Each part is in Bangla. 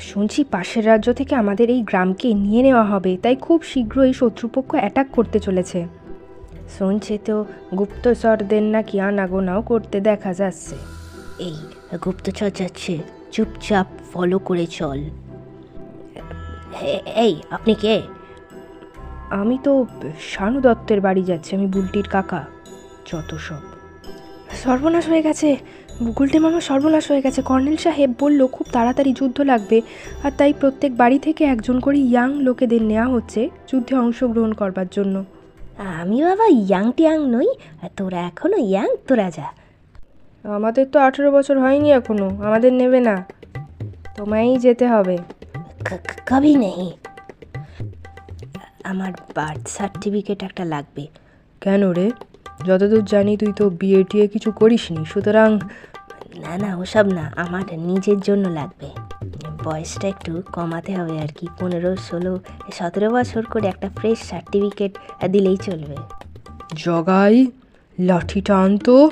শুনছি পাশের রাজ্য থেকে আমাদের এই গ্রামকে নিয়ে নেওয়া হবে তাই খুব শীঘ্রই শত্রুপক্ষ অ্যাটাক করতে চলেছে। শুনছি তো গুপ্তচরদের নাকি আনাগোনাও করতে দেখা যাচ্ছে। এই গুপ্তচর যাচ্ছে চুপচাপ ফলো করে চল। এই আপনি কে? আমি তো শানু দত্তের বাড়ি যাচ্ছি আমি বুলটির কাকা যত সব। সর্বনাশ হয়ে গেছে। গুগলটে মামা সর্বনাশ হয়ে গেছে। কর্নেল সাহেব বলল খুব তাড়াতাড়ি যুদ্ধ লাগবে। আর তাই প্রত্যেক বাড়ি থেকে একজন করে ইয়াং লোকেদের নেওয়া হচ্ছে যুদ্ধে অংশগ্রহণ করবার জন্য। আমি বাবা ইয়াং টিয়াং নই আর তোরা এখনও ইয়াং তোরা যা আমাদের তো আঠেরো বছর হয়নি এখনও আমাদের নেবে না। তোমায়ই যেতে হবে। কবি নেই? আমার বার্থ সার্টিফিকেট একটা লাগবে। কেন রে? যতদূর জানি তুই তো বিয়ে টিয়ে কিছু করিসনি সুতরাং না না ওসব না আমার নিজের জন্য লাগবে। বয়সটা একটু কমাতে হবে আর কি পনেরো ষোলো সতেরো বছর করে একটা ফ্রেশ সার্টিফিকেট দিলেই চলবে। জগাই লাঠিটা আনতো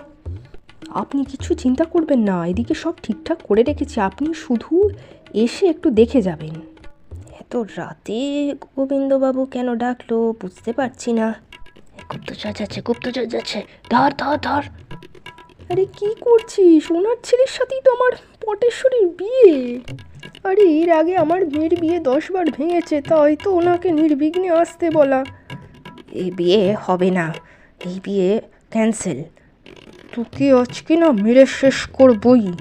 আপনি কিছু চিন্তা করবেন না এদিকে সব ঠিকঠাক করে রেখেছি আপনি শুধু এসে একটু দেখে যাবেন। এত রাতে গোবিন্দবাবু কেন ডাকলো বুঝতে পারছি না। গুপ্তচর যাচ্ছে গুপ্তচর যাচ্ছে। ধর ধর ধর। আরে কি করছিস? ওনার ছেলের সাথেই তো আমার পটেশ্বরীর বিয়ে। আরে, এর আগে আমার মেয়ের বিয়ে দশবার ভেঙেছে, তাই তো ওনাকে নির্বিঘ্নে আসতে বলা। এ বিয়ে হবে না, এই বিয়ে ক্যান্সেল। তোকে আজকে না মেরে শেষ করবই।